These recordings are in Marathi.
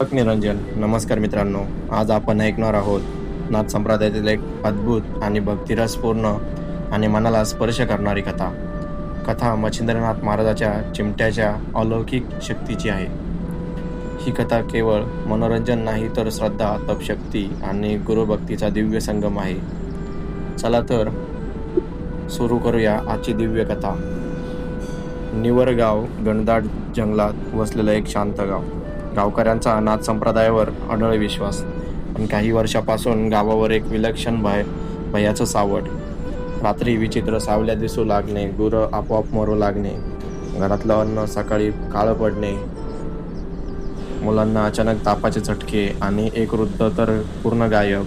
दीपक निरंजन नमस्कार मित्रांनो. आज आपण ऐकणार आहोत नाथ संप्रदायातील एक अद्भुत आणि भक्तिरसपूर्ण आणि मनाला स्पर्श करणारी कथा. कथा मच्छिंद्रनाथ महाराजाच्या चिमट्याच्या अलौकिक शक्तीची आहे. ही कथा केवळ मनोरंजन नाही तर श्रद्धा तपशक्ती आणि गुरुभक्तीचा दिव्य संगम आहे. चला तर सुरू करूया आजची दिव्य कथा. निवरगाव गणदाट जंगलात वसलेलं एक शांत गाव. गावकऱ्यांचा अनाथ संप्रदायावर अढळ विश्वास. पण काही वर्षापासून गावावर एक विलक्षण भय भयाचं सावट. रात्री विचित्र सावल्या दिसू लागणे गुरं आपोआप मरू लागणे घरातलं अन्न सकाळी काळं पडणे. मुलांना अचानक तापाचे झटके आणि एक वृद्ध तर पूर्ण गायब.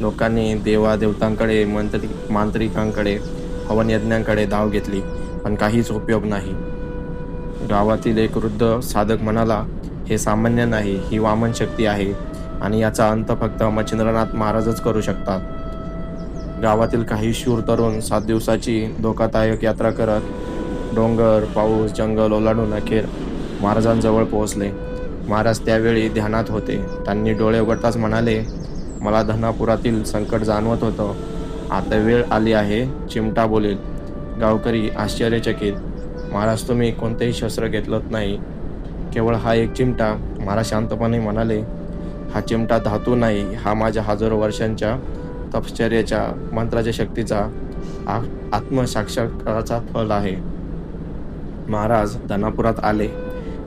लोकांनी देवा देवतांकडे मंत्री मांत्रिकांकडे हवनयज्ञांकडे धाव घेतली पण काहीच उपयोग नाही. गावातील एक वृद्ध साधक म्हणाला हे सामान्य नाही ही वामन शक्ती आहे आणि याचा अंत फक्त मच्छिंद्रनाथ महाराजच करू शकतात. गावातील काही शूर तरुण सात दिवसाची धोकादायक यात्रा करत डोंगर पाऊस जंगल ओलांडून अखेर महाराजांजवळ पोहोचले. महाराज त्यावेळी ध्यानात होते. त्यांनी डोळे उघडताच म्हणाले मला धनापुरातील संकट जाणवत होतं. आता वेळ आली आहे चिमटा बोलेल. गावकरी आश्चर्यचकित. महाराज तुम्ही कोणतेही शस्त्र घेतलं नाही. केवळ हा एक चिमटा महाराज शांतपणे म्हणाले हा चिमटा धातू नाही हा माझ्या हजारो वर्षांच्या तपश्चर्याच्या मंत्राच्या शक्तीचा आ- आत्मसाक्षात्काराचा फल आहे. महाराज धनापुरात आले.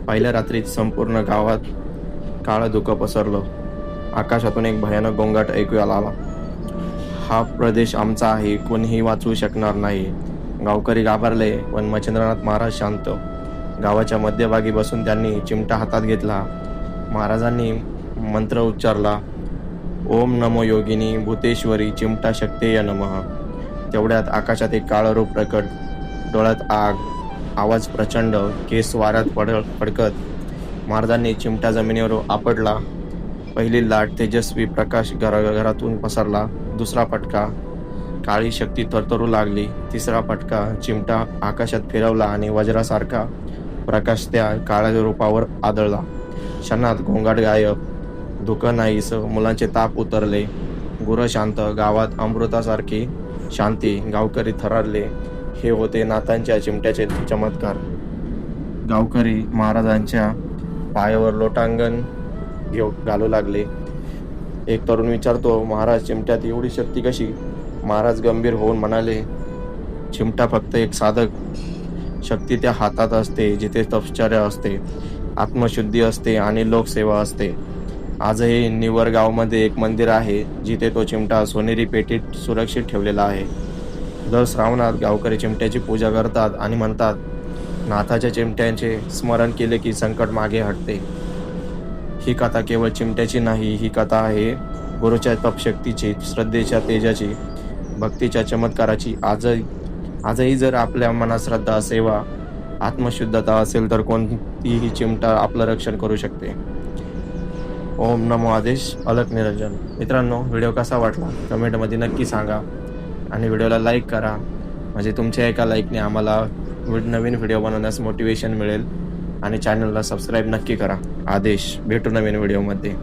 पहिल्या रात्रीत संपूर्ण गावात काळं धुकं पसरलं. आकाशातून एक भयानक गोंगाट ऐकू आला. हा प्रदेश आमचा आहे कोणीही वाचवू शकणार नाही. गावकरी घाबरले पण मच्छिंद्रनाथ महाराज शांत. गावाच्या मध्यभागी बसून त्यांनी चिमटा हातात घेतला. महाराजांनी मंत्र उच्चारला ओम नमो योगिनी भूतेश्वरी चिमटा शक्तेय नमः. तेवढ्यात आकाशात एक काळं रूप प्रकट डोळ्यात आग आवाज प्रचंड केस वाऱ्यात पड फडकत. महाराजांनी चिमटा जमिनीवर आपडला पहिली लाट तेजस्वी प्रकाश घरा घरातून पसरला. दुसरा फटका काळी शक्ती तरतरू लागली. तिसरा फटका चिमटा आकाशात फिरवला आणि वज्रासारखा प्रकाश त्या काळ्या रूपावर आदळला. क्षणात घोंगाट गायब दुःख नाहीस मुलांचे ताप उतरले. गुरं शांत गावात अमृतासारखी शांती गावकरी थरारले. हे होते नाथांच्या चिमट्याचे चमत्कार. गावकरी महाराजांच्या पायावर लोटांगण घेऊ घालू लागले. एक तरुण विचारतो महाराज चिमट्यात एवढी शक्ती कशी? महाराज गंभीर होऊन म्हणाले चिमटा फक्त एक साधक शक्ती त्या हातात असते जिथे तपश्चर्य असते आत्मशुद्धी असते आणि लोकसेवा असते. आजही निवर गावमध्ये एक मंदिर आहे जिथे तो चिमटा सोनेरी पेटीत सुरक्षित ठेवलेला आहे. दर श्रावणात गावकरी चिमट्याची पूजा करतात आणि म्हणतात नाथाच्या चिमट्यांचे स्मरण केले की संकट मागे हटते. ही कथा केवळ चिमट्याची नाही ही कथा आहे गुरुच्या तपशक्तीची श्रद्धेच्या तेजाची भक्तीच्या चमत्काराची. आजही आजही जर आपल्या मनात श्रद्धा सेवा आत्मशुद्धता असेल तर कोणतीही चिमटा आपलं रक्षण करू शकते. ओम नमो आदेश अलक निरंजन. मित्रांनो व्हिडिओ कसा वाटला? कमेंटमध्ये नक्की सांगा. आणि व्हिडिओला लाईक करा. म्हणजे तुमच्या एका लाईकने आम्हाला नवीन व्हिडिओ बनवण्यास मोटिवेशन मिळेल. आणि चॅनलला सबस्क्राईब नक्की करा. आदेश. भेटू नवीन व्हिडिओमध्ये.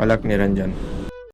अलक निरंजन.